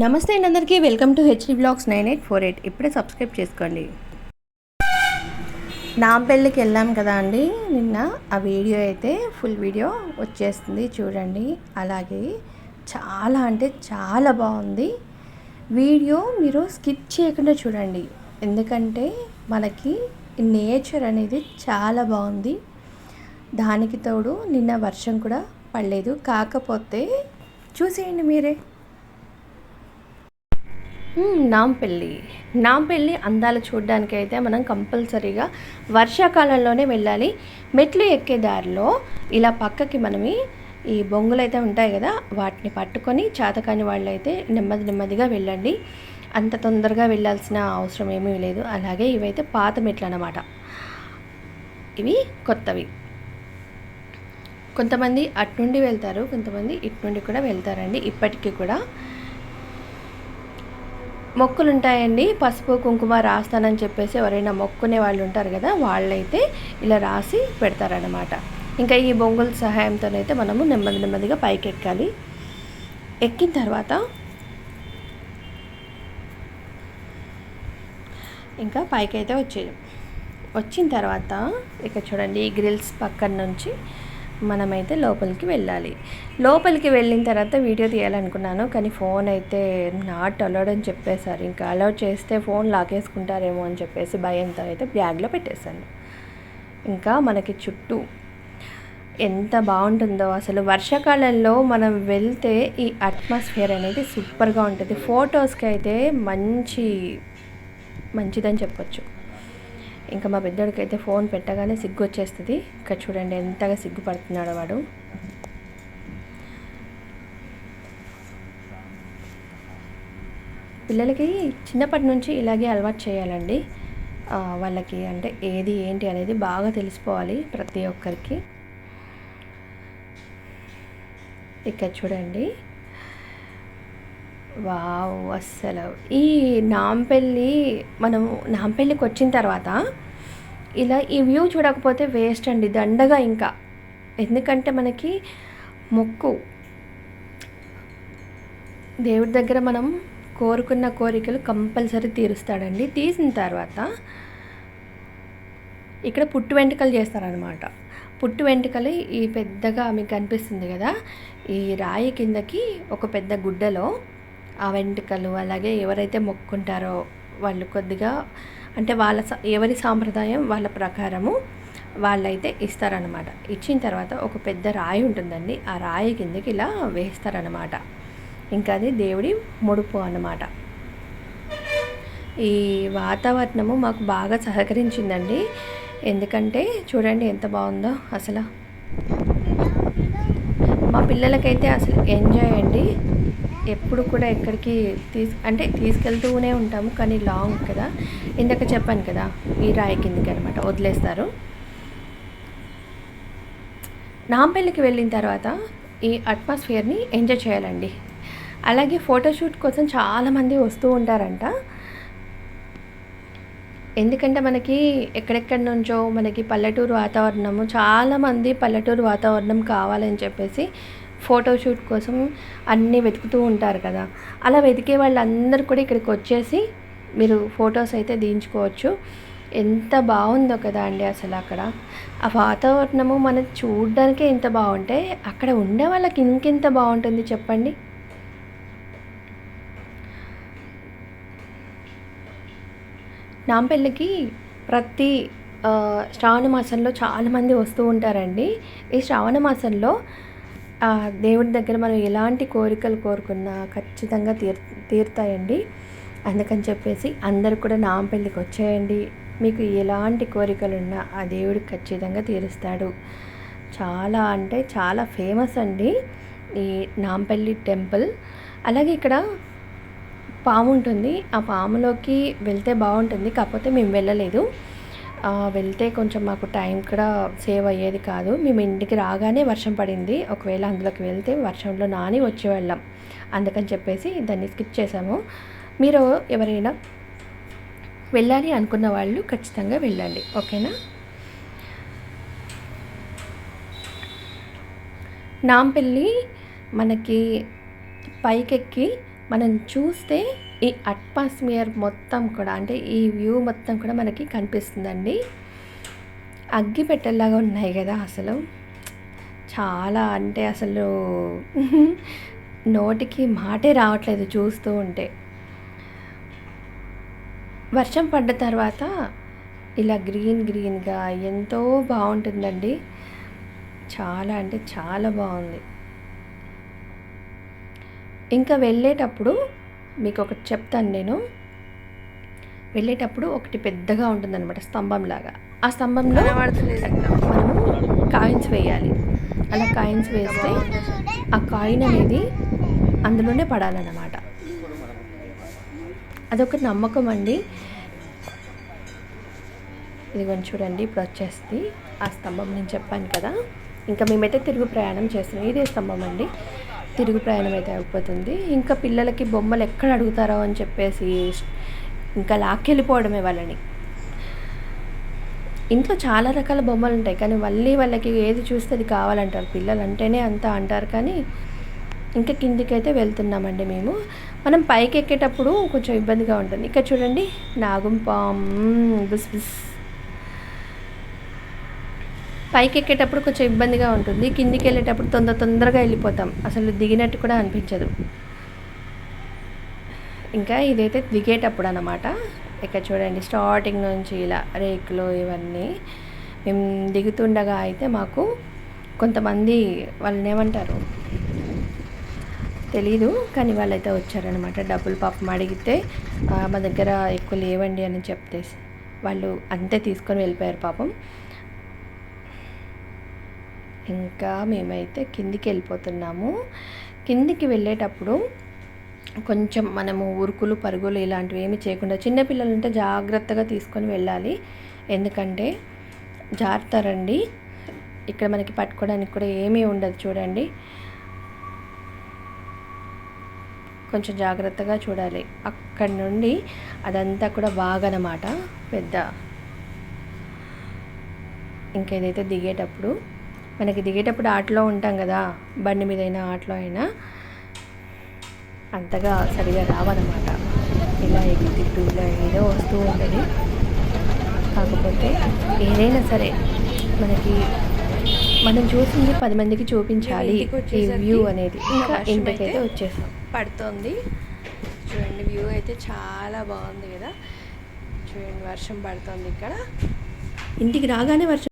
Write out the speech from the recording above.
నమస్తే అండి అందరికీ. Welcome to HD blogs nine eight four eight. ఇప్పుడే సబ్స్క్రైబ్ చేసుకోండి. నా పెళ్ళికి వెళ్ళాం కదా అండి. నిన్న ఆ వీడియో అయితే ఫుల్ వీడియో వచ్చేస్తుంది చూడండి. అలాగే చాలా అంటే చాలా బాగుంది. వీడియో మీరు స్కిప్ చేయకుండా చూడండి. ఎందుకంటే మనకి నేచర్ అనేది చాలా బాగుంది. దానికి తోడు నిన్న వర్షం కూడా పడలేదు. కాకపోతే చూసేయండి మీరే. నాంపల్లి. నాంపల్లి అందాలు చూడడానికి అయితే మనం కంపల్సరీగా వర్షాకాలంలోనే వెళ్ళాలి. మెట్లు ఎక్కే దారిలో ఇలా పక్కకి మనమి ఈ బొంగులు అయితే ఉంటాయి కదా వాటిని పట్టుకొని చేతకాని వాళ్ళు అయితే నెమ్మది నెమ్మదిగా వెళ్ళండి. అంత తొందరగా వెళ్ళాల్సిన అవసరం ఏమీ లేదు. అలాగే ఇవైతే పాత మెట్లు అన్నమాట. ఇవి కొత్తవి. కొంతమంది అటు నుండి వెళ్తారు కొంతమంది ఇటు నుండి కూడా వెళ్తారండి. ఇప్పటికీ కూడా మొక్కులు ఉంటాయండి పసుపు కుంకుమ రాస్తానని చెప్పేసి ఎవరైనా మొక్కునే వాళ్ళు ఉంటారు కదా వాళ్ళైతే ఇలా రాసి పెడతారనమాట ఇంకా ఈ బొంగుల సహాయంతోనైతే మనము నెమ్మది నెమ్మదిగా పైకి ఎక్కాలి ఎక్కిన తర్వాత ఇంకా పైకి అయితే వచ్చేది వచ్చిన తర్వాత ఇక చూడండి ఈ గ్రిల్స్ పక్కన నుంచి మనమైతే లోపలికి వెళ్ళాలి. లోపలికి వెళ్ళిన తర్వాత వీడియో తీయాలనుకున్నాను కానీ ఫోన్ అయితే నాట్ అలౌడ్ అని చెప్పేశారు. ఇంకా అలౌడ్ చేస్తే ఫోన్ లాగేసుకుంటారేమో అని చెప్పేసి భయంతో అయితే బ్యాగ్లో పెట్టేశాను. ఇంకా మనకి చుట్టూ ఎంత బాగుంటుందో అసలు వర్షాకాలంలో మనం వెళ్తే ఈ అట్మాస్ఫియర్ అనేది సూపర్గా ఉంటుంది. ఫొటోస్కి అయితే మంచి మంచిదని చెప్పొచ్చు. ఇంకా మా బిడ్డడికి అయితే ఫోన్ పెట్టగానే సిగ్గు వచ్చేస్తుంది ఇక్కడ చూడండి ఎంతగా సిగ్గుపడుతున్నాడు వాడు. పిల్లలకి చిన్నప్పటి నుంచి ఇలాగే అలవాటు చేయాలండి. వాళ్ళకి అంటే ఏది ఏంటి అనేది బాగా తెలిసిపోవాలి ప్రతి ఒక్కరికి. ఇక్కడ చూడండి. వావ్ అస్సలు. ఈ నాంపల్లి మనం నాంపల్లికి వచ్చిన తర్వాత ఇలా ఈ వ్యూ చూడకపోతే వేస్ట్ అండి దండగా ఇంకా. ఎందుకంటే మనకి మొక్కు. దేవుడి దగ్గర మనం కోరుకున్న కోరికలు కంపల్సరీ తీరుస్తాడండి. తీసిన తర్వాత ఇక్కడ పుట్టు వెంట్రుకలు చేస్తారనమాట పుట్టు వెంటకలు ఈ పెద్దగా మీకు కనిపిస్తుంది కదా. ఈ రాయి కిందకి ఒక పెద్ద గుడ్డలో ఆ వెంట్రుకలు అలాగే ఎవరైతే మొక్కుంటారో వాళ్ళు కొద్దిగా అంటే వాళ్ళ ఎవరి సాంప్రదాయం వాళ్ళ ప్రకారము వాళ్ళైతే ఇస్తారనమాట ఇచ్చిన తర్వాత ఒక పెద్ద రాయి ఉంటుందండి. ఆ రాయి కిందకి ఇలా వేస్తారనమాట ఇంకా అది దేవుడి ముడుపు అన్నమాట. ఈ వాతావరణము మాకు బాగా సహకరించిందండి. ఎందుకంటే చూడండి ఎంత బాగుందో అసలు. మా పిల్లలకైతే అసలు ఎంజాయ్ అండి. ఎప్పుడు కూడా ఎక్కడికి తీసు అంటే తీసుకెళ్తూనే ఉంటాము కానీ లాంగ్ కదా. ఇందాక చెప్పాను కదా ఈ రాయి కిందకి అనమాట వదిలేస్తారు. నాంపల్లికి వెళ్ళిన తర్వాత ఈ అట్మాస్ఫియర్ని ఎంజాయ్ చేయాలండి. అలాగే ఫోటోషూట్ కోసం చాలామంది వస్తూ ఉంటారంట. ఎందుకంటే మనకి ఎక్కడెక్కడి నుంచో మనకి పల్లెటూరు వాతావరణము చాలామంది పల్లెటూరు వాతావరణం కావాలని చెప్పేసి ఫోటోషూట్ కోసం అన్నీ వెతుకుతూ ఉంటారు కదా. అలా వెతికే వాళ్ళందరూ కూడా ఇక్కడికి వచ్చేసి మీరు ఫొటోస్ అయితే దించుకోవచ్చు. ఎంత బాగుందో కదా అండి అసలు అక్కడ. ఆ వాతావరణము మనం చూడడానికే ఇంత బాగుంటే అక్కడ ఉండే వాళ్ళకి ఇంకెంత బాగుంటుంది చెప్పండి? నాంపల్లికి ప్రతి శ్రావణ మాసంలో చాలామంది వస్తూ ఉంటారండి. ఈ శ్రావణ మాసంలో దేవుడి దగ్గర మనం ఎలాంటి కోరికలు కోరుకున్నా ఖచ్చితంగా తీర్ తీరుతాయండి. అందుకని చెప్పేసి అందరు కూడా నాంపల్లికి వచ్చేయండి. మీకు ఎలాంటి కోరికలు ఉన్నా ఆ దేవుడు ఖచ్చితంగా తీరుస్తాడు. చాలా అంటే చాలా ఫేమస్ అండి ఈ నాంపల్లి టెంపుల్. అలాగే ఇక్కడ పాము ఉంటుంది ఆ పాములోకి వెళ్తే బాగుంటుంది. కాకపోతే మేము వెళ్ళలేదు. వెళ్తే కొంచెం మాకు టైం కూడా సేవ్ అయ్యేది కాదు. మేము ఇంటికి రాగానే వర్షం పడింది. ఒకవేళ అందులోకి వెళ్తే వర్షంలో నాని వచ్చేవాళ్ళం అందుకని చెప్పేసి దాన్ని స్కిప్ చేసాము మీరు ఎవరైనా వెళ్ళాలి అనుకున్న వాళ్ళు ఖచ్చితంగా వెళ్ళండి. ఓకేనా? నాంపల్లి మనకి పైకెక్కి మనం చూస్తే ఈ అట్మాస్ఫియర్ మొత్తం కూడా అంటే ఈ వ్యూ మొత్తం కూడా మనకి కనిపిస్తుందండి. అగ్గిపెట్టెల్లాగా ఉన్నాయి కదా అసలు. చాలా అంటే అసలు నోటికి మాటే రావట్లేదు చూస్తూ ఉంటే. వర్షం పడ్డ తర్వాత ఇలా గ్రీన్ గ్రీన్గా ఎంతో బాగుంటుందండి. చాలా అంటే చాలా బాగుంది. ఇంకా వెళ్ళేటప్పుడు మీకు ఒకటి చెప్తాను నేను. వెళ్ళేటప్పుడు ఒకటి పెద్దగా ఉంటుందన్నమాట స్తంభం లాగా ఆ స్తంభంలో మనము కాయిన్స్ వేయాలి. అలా కాయిన్స్ వేస్తే ఆ కాయిన్ అనేది అందులోనే పడాలన్నమాట. అదొక నమ్మకం అండి. ఇదిగోండి చూడండి ఇప్పుడు వచ్చేస్తుంది ఆ స్తంభం. నేను చెప్పాను కదా ఇంకా మేమైతే తిరుగు ప్రయాణం చేస్తున్నాం. ఇదే స్తంభం అండి. తిరుగు ప్రయాణం అయితే అయిపోతుంది. ఇంకా పిల్లలకి బొమ్మలు ఎక్కడ అడుగుతారో అని చెప్పేసి ఇంకా లాక్కెళ్ళిపోవడమే వాళ్ళని. ఇంట్లో చాలా రకాల బొమ్మలు ఉంటాయి. కానీ మళ్ళీ వాళ్ళకి ఏది చూస్తే అది కావాలంటారు. పిల్లలు అంటేనే అంతా అంటారు. కానీ ఇంకా కిందికైతే వెళ్తున్నామండి మేము. మనం పైకి ఎక్కేటప్పుడు కొంచెం ఇబ్బందిగా ఉంటుంది. ఇక్కడ చూడండి నాగుంపాం బిస్ బిస్ బుస్. పైకి ఎక్కేటప్పుడు కొంచెం ఇబ్బందిగా ఉంటుంది. కిందికి వెళ్ళేటప్పుడు తొందర తొందరగా వెళ్ళిపోతాం. అసలు దిగినట్టు కూడా అనిపించదు. ఇంకా ఇదైతే దిగేటప్పుడు అనమాట ఇక్కడ చూడండి స్టార్టింగ్ నుంచి ఇలా రేకులు ఇవన్నీ మేము దిగుతుండగా అయితే మాకు కొంతమంది వాళ్ళని ఏమంటారు? తెలీదు కానీ వాళ్ళైతే వచ్చారనమాట డబ్బులు పాపం అడిగితే మా దగ్గర ఎక్కువ లేవండి అని చెప్తే వాళ్ళు అంతే తీసుకొని వెళ్ళిపోయారు పాపం. ఇంకా మేమైతే కిందికి వెళ్ళిపోతున్నాము. కిందికి వెళ్ళేటప్పుడు కొంచెం మనము ఉరుకులు పరుగులు ఇలాంటివి ఏమి చేయకుండా చిన్నపిల్లలు ఉంటే జాగ్రత్తగా తీసుకొని వెళ్ళాలి. ఎందుకంటే జారుతారండి ఇక్కడ మనకి పట్టుకోవడానికి కూడా ఏమీ ఉండదు చూడండి. కొంచెం జాగ్రత్తగా చూడాలి. అక్కడి నుండి అదంతా కూడా బాగా పెద్ద ఇంకా దిగేటప్పుడు మనకి దిగేటప్పుడు ఆటలో ఉంటాం కదా బండి మీద అయినా ఆటలో అయినా అంతగా సరిగా రావన్నమాట. ఇలా ఎగి తిట్టు ఇలా ఏదో వస్తూ ఉంటుంది. కాకపోతే ఏదైనా సరే మనకి మనం చూసింది పది మందికి చూపించాలి ఈ వ్యూ అనేది. ఇంకా ఇంటికైతే అయితే వచ్చేసాం పడుతోంది. చూడండి వ్యూ అయితే చాలా బాగుంది కదా. చూడండి వర్షం పడుతోంది ఇక్కడ. ఇంటికి రాగానే వర్షం